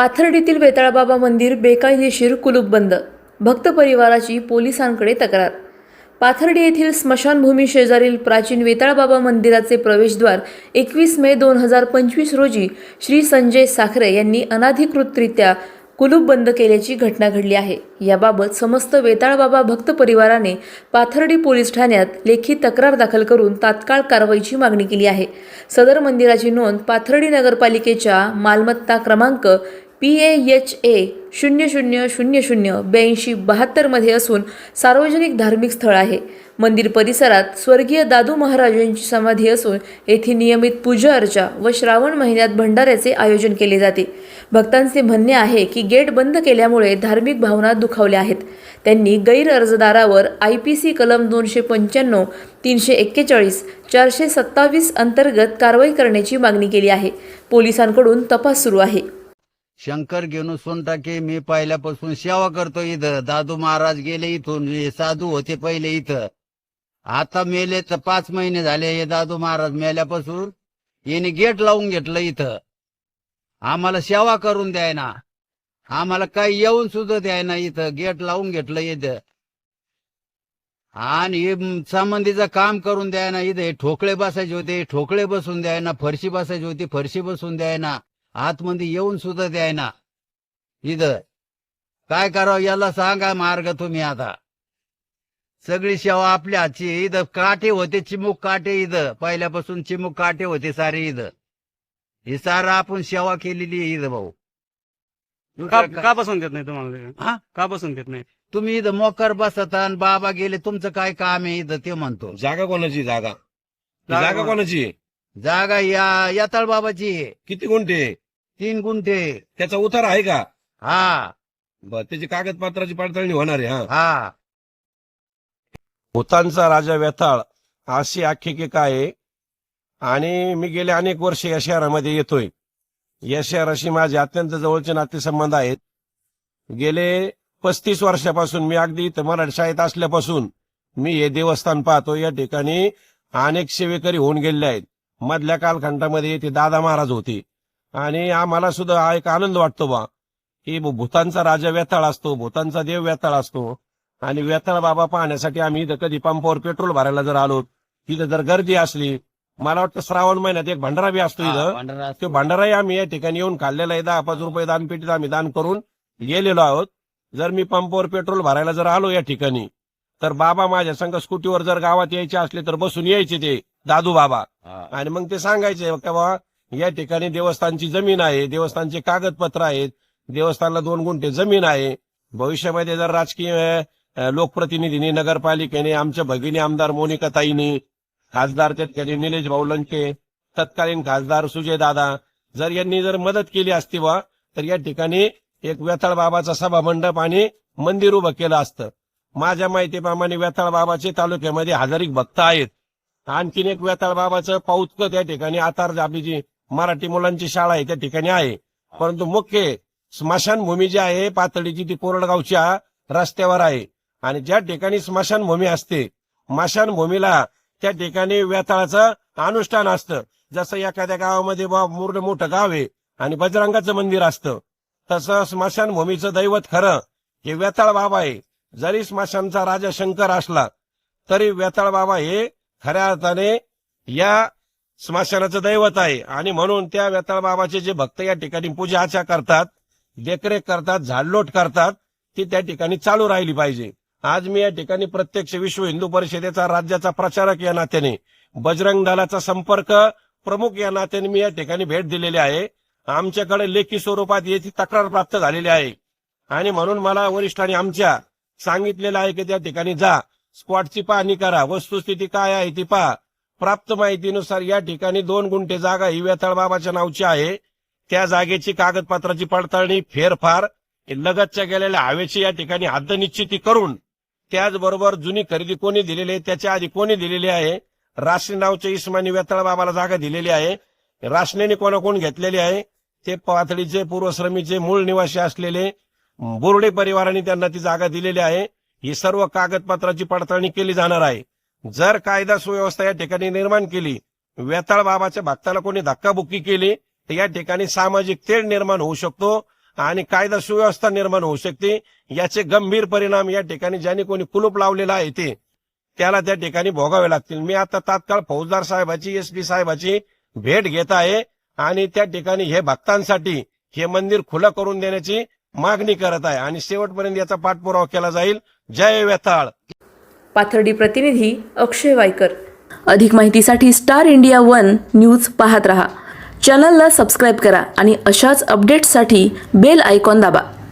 पाथर्डीतील वेताळबाबा मंदिर बेकायदेशीर कुलूप बंद. भक्त परिवाराची पोलिसांकडे तक्रार. पाथर्डी येथील स्मशानभूमी शेजारील प्राचीन वेताळबाबा मंदिराचे प्रवेशद्वार एकवीस मे दोन हजार पंचवीस रोजी श्री संजय साखरे यांनी अनाधिकृतरित्या कुलूप बंद केल्याची घटना घडली आहे. याबाबत समस्त वेताळबाबा भक्त परिवाराने पाथर्डी पोलीस ठाण्यात लेखी तक्रार दाखल करून तात्काळ कारवाईची मागणी केली आहे. सदर मंदिराची नोंद पाथर्डी नगरपालिकेच्या मालमत्ता क्रमांक पी ए एच ए शून्य शून्य शून्य शून्य ब्याऐंशी बहात्तरमध्ये असून सार्वजनिक धार्मिक स्थळ आहे. मंदिर परिसरात स्वर्गीय दादू महाराज यांची समाधी असून येथे नियमित पूजा अर्चा व श्रावण महिन्यात भंडाऱ्याचे आयोजन केले जाते. भक्तांचे म्हणणे आहे की गेट बंद केल्यामुळे धार्मिक भावना दुखावल्या आहेत. त्यांनी गैर अर्जदारावर आय पी सी कलम दोनशे पंच्याण्णव तीनशे एक्केचाळीस चारशे सत्तावीस अंतर्गत कारवाई करण्याची मागणी केली आहे. पोलिसांकडून तपास सुरू आहे. शंकर घेऊन सोनटाके मी पहिल्यापासून सेवा करतो इथं. दादू महाराज गेले इथून. हे साधू होते पहिले इथं. आता मेले तर पाच महिने झाले हे दादू महाराज मेल्यापासून. याने गेट लावून घेतलं इथं. आम्हाला सेवा करून द्याय ना आम्हाला काही येऊन सुद्धा द्याय ना इथं. गेट लावून घेतलं इथं. आणि संबंधीचं काम करून द्याय ना इथं हे ठोकळे बसायचे होते. ठोकळे बसून द्याय ना फरशी बसायची होती. फरशी बसून द्याय ना आतमध्ये येऊन सुद्धा द्याय ना इथं. काय करावं याला सांगा मार्ग तुम्ही आता. सगळी सेवा आपल्या हातची. इथं काटे होते चिमुक काटे इथं. पहिल्यापासून चिमुक काटे होते सारे इथं. हे सारं आपण सेवा केलेली आहे इथं भाऊ. का का बसून देत नाही तुम्हाला? हा? का बसून देत नाही? तुम्ही इथं मोकर बसता आणि बाबा गेले तुमचं काय काम आहे इथं? ते म्हणतो. जागा कोणाची जागा? जागा जागा कोणा- कोणाची आहे? जागा या याताळ बाबाची आहे. किती गुंठे? तीन गुंठे. त्याचा उतार आहे का? हा. बर त्याची कागदपत्राची पडताळणी होणार आहे हा. हा. भूतांचा राजा व्यथाळ अशी आख्यायिका आहे? आणि मी गेले अनेक वर्ष या शहरामध्ये येतोय. या शहराशी माझे अत्यंत जवळचे नातेसंबंध आहेत. गेले पस्तीस वर्षापासून मी अगदी इथं मराठी शाळेत असल्यापासून मी हे देवस्थान पाहतो या ठिकाणी अनेक सेवेकरी होऊन गेलेले आहेत. मधल्या कालखंडामध्ये ते दादा महाराज होते. आणि आम्हाला सुद्धा हा एक आनंद वाटतो बा की भूतांचा राजा व्यथाळ असतो भूतांचा देव व्यथाळ असतो. आणि व्यथाळ बाबा पाहण्यासाठी आम्ही इथं कधी पंपावर पेट्रोल भरायला जर आलो तिथं जर गर्दी असली मला वाटतं श्रावण महिन्यात एक भंडारा बी असतो इथं. भांडारा तो. भंडाराही आम्ही या ठिकाणी येऊन खाल्लेला आहे. दहा पाच रुपये दानपेटीत आम्ही दान करून गेलेलो आहोत. जर मी पंपावर पेट्रोल भरायला जर आलो या ठिकाणी तर बाबा माझ्या संघ स्कूटीवर जर गावात यायचे असले तर बसून यायचे ते. दादू बाबा. आणि मग ते सांगायचे का बा या ठिकाणी देवस्थानची जमीन आहे देवस्थानचे कागदपत्र आहेत देवस्थानला दोन गुंठे जमीन आहे. भविष्यामध्ये जर राजकीय लोकप्रतिनिधींनी नगरपालिकेने आमच्या भगिनी आमदार मोनिकाताईंनी खासदार त्या ठिकाणी निलेश भाऊ लंके तत्कालीन खासदार सुजय दादा जर यांनी जर मदत केली असती बा तर या ठिकाणी एक व्यथाळ बाबाचा सभा मंडप आणि मंदिर उभं केलं असतं. माझ्या माहितीप्रमाणे व्यथाळ बाबाचे तालुक्यामध्ये हजारिक भक्त आहेत. आणखीन एक व्यताळ बाबाचं पाऊतक त्या ठिकाणी आतार आपली जी मराठी मुलांची शाळा आहे त्या ठिकाणी आहे. परंतु मुख्य स्मशानभूमी जी आहे पातळीची ती कोरडगावच्या रस्त्यावर आहे. आणि ज्या ठिकाणी स्मशानभूमी असते स्मशानभूमीला त्या ठिकाणी व्यताळाचं अनुष्ठान असतं. जसं एखाद्या गावामध्ये बा मूर्ण मोठं गाव आहे आणि बजरंगाचं मंदिर असतं तसं स्मशानभूमीचं दैवत खरं हे व्यताळ बाबा आहे. जरी स्मशानचा राजा शंकर असला तरी व्यताळ बाबा हे खऱ्या अर्थाने या स्मशानाचं दैवत आहे. आणि म्हणून त्या वेताळबाबाचे जे भक्त या ठिकाणी पूजा अर्चा करतात देखरेख करतात झाडलोट करतात ती त्या ठिकाणी चालू राहिली पाहिजे. आज मी या ठिकाणी प्रत्यक्ष विश्व हिंदू परिषदेचा राज्याचा प्रचारक या नात्याने बजरंग दलाचा संपर्क प्रमुख या नात्याने मी या ठिकाणी भेट दिलेली आहे. आमच्याकडे लेखी स्वरूपात याची तक्रार प्राप्त झालेली आहे. आणि म्हणून मला वरिष्ठांनी आमच्या सांगितलेलं आहे की त्या ठिकाणी जा. स्पॉटची पाहणी करा. वस्तुस्थिती काय आहे ती पहा. प्राप्त माहितीनुसार या ठिकाणी दोन गुंठे जागा ही व्यथाळ बाबाच्या नावची आहे. त्या जागेची कागदपत्राची पडताळणी फेरफार लगतच्या गेलेल्या हवेची या ठिकाणी हद्द निश्चिती करून त्याचबरोबर जुनी खरेदी कोणी दिलेली आहे त्याच्या आधी कोणी दिलेली आहे? राशने नावच्या इस्मानी व्यथाळ बाबाला जागा दिलेली आहे. राशनेने कोणाकोण घेतलेली आहे? ते पातळीचे पूर्वश्रमीचे मूळ निवासी असलेले बोर्डे परिवाराने त्यांना ती जागा दिलेली आहे. ही सर्व कागदपत्राची पडताळणी केली जाणार आहे. जर कायदा सुव्यवस्था या ठिकाणी निर्माण केली वेताळ बाबाच्या भक्ताला कोणी धक्काबुक्की केली तर या ठिकाणी सामाजिक तेढ निर्माण होऊ शकतो आणि कायदा सुव्यवस्था निर्माण होऊ शकते. याचे गंभीर परिणाम या ठिकाणी ज्यांनी कोणी कुलूप लावलेला आहे ते त्याला त्या ठिकाणी भोगावे लागतील. मी आता तात्काळ फौजदार साहेबाची एस पी साहेबाची भेट घेत आहे आणि त्या ठिकाणी हे भक्तांसाठी हे मंदिर खुलं करून देण्याची मागणी करत आहे आणि शेवटपर्यंत याचा पाठपुरावा केला जाईल. जय वेताळ पाथर्डी प्रतिनिधी अक्षय वायकर. अधिक माहितीसाठी स्टार इंडिया वन न्यूज पाहत रहा. चॅनलला सबस्क्राईब करा आणि अशाच अपडेट्ससाठी बेल आयकॉन दाबा.